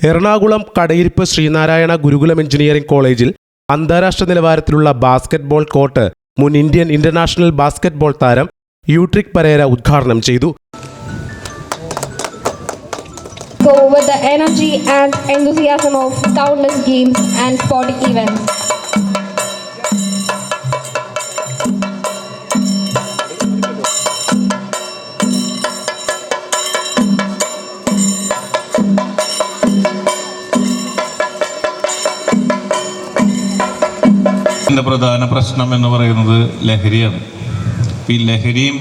Ernakulam Kadayiruppu Sreenarayana Gurukulam engineering കോളേജിൽ അന്താരാഷ്ട്ര നിലവാരത്തിലുള്ള ബാസ്കറ്റ്ബോൾ കോർട്ട് മുൻ ഇന്ത്യൻ ഇന്റർനാഷണൽ ബാസ്കറ്റ്ബോൾ താരം യൂട്രിക് പരേര ഉദ്ഘാടനം ചെയ്തു go with the energy and enthusiasm of countless games and sporting events. എന്റെ പ്രധാന പ്രശ്നം എന്ന് പറയുന്നത് ലഹരിയാണ്. ഈ ലഹരിയും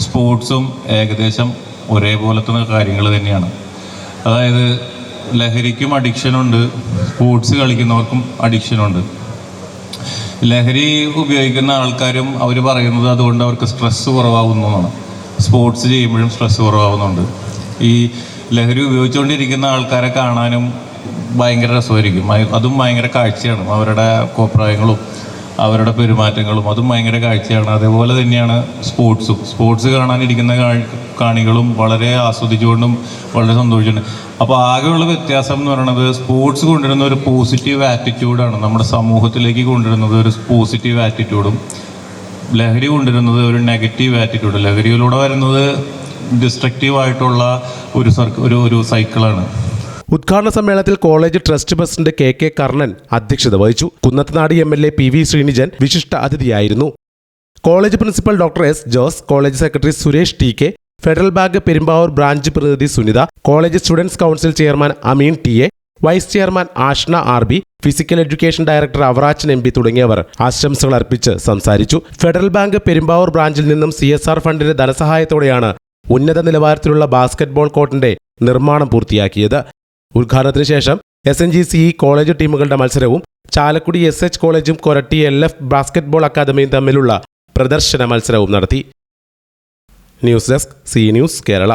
സ്പോർട്സും ഏകദേശം ഒരേപോലത്തെ കാര്യങ്ങൾ തന്നെയാണ്. അതായത് ലഹരിക്കും അഡിക്ഷനുണ്ട് സ്പോർട്സ് കളിക്കുന്നവർക്കും അഡിക്ഷനുണ്ട് ലഹരി ഉപയോഗിക്കുന്ന ആൾക്കാരും അവർ പറയുന്നത് അതുകൊണ്ട് അവർക്ക് സ്ട്രെസ്സ് എന്നാണ്. സ്പോർട്സ് ചെയ്യുമ്പോഴും സ്ട്രെസ്സ് കുറവാകുന്നുണ്ട്. ഈ ലഹരി ഉപയോഗിച്ചുകൊണ്ടിരിക്കുന്ന ആൾക്കാരെ കാണാനും ഭയങ്കര രസമായിരിക്കും. അതും ഭയങ്കര കാഴ്ചയാണ്. അവരുടെ കോപ്രായങ്ങളും അവരുടെ പെരുമാറ്റങ്ങളും അതും ഭയങ്കര കാഴ്ചയാണ്. അതേപോലെ തന്നെയാണ് സ്പോർട്സും. സ്പോർട്സ് കാണാനിരിക്കുന്ന കാണികളും വളരെ ആസ്വദിച്ചുകൊണ്ടും വളരെ സന്തോഷിച്ചുകൊണ്ട്. അപ്പോൾ ആകെയുള്ള വ്യത്യാസം എന്ന് പറയുന്നത് സ്പോർട്സ് കൊണ്ടുവരുന്ന ഒരു പോസിറ്റീവ് ആറ്റിറ്റ്യൂഡാണ്. നമ്മുടെ സമൂഹത്തിലേക്ക് കൊണ്ടുവരുന്നത് ഒരു പോസിറ്റീവ് ആറ്റിറ്റ്യൂഡും. ലഹരി കൊണ്ടുവരുന്നത് ഒരു നെഗറ്റീവ് ആറ്റിറ്റ്യൂഡ്. ലഹരിയിലൂടെ വരുന്നത് ഡിസ്ട്രക്റ്റീവ് ആയിട്ടുള്ള ഒരു സർക്ക ഒരു ഒരു സൈക്കിളാണ് ഉദ്ഘാടന സമ്മേളനത്തിൽ college trust president K K Karnan അധ്യക്ഷത വഹിച്ചു. Kunnathunad M L A P V Sreenijan വിശിഷ്ട അതിഥിയായിരുന്നു. College principal doctor S Jose college secretary Suresh T K Federal Bank Perumbavoor branch പ്രതിനിധി Sunitha college students council chairman Ameen T A vice chairman Ashna R B physical education director Avarachan M P തുടങ്ങിയവർ ആശംസകൾ അർപ്പിച്ച് സംസാരിച്ചു. Federal Bank Perumbavoor ബ്രാഞ്ചിൽ നിന്നും C S R ഫണ്ടിന്റെ ധനസഹായത്തോടെയാണ് ഉന്നത നിലവാരത്തിലുള്ള ബാസ്കറ്റ്ബോൾ കോർട്ടിന്റെ നിർമ്മാണം പൂർത്തിയാക്കിയത്. ഉദ്ഘാടനത്തിന് ശേഷം S N G C college ടീമുകളുടെ മത്സരവും ചാലക്കുടി എസ് എച്ച് കോളേജും കൊരട്ടി എൽ എഫ് ബാസ്കറ്റ്ബോൾ അക്കാദമിയും തമ്മിലുള്ള പ്രദർശന മത്സരവും നടത്തി. News desk C news Kerala.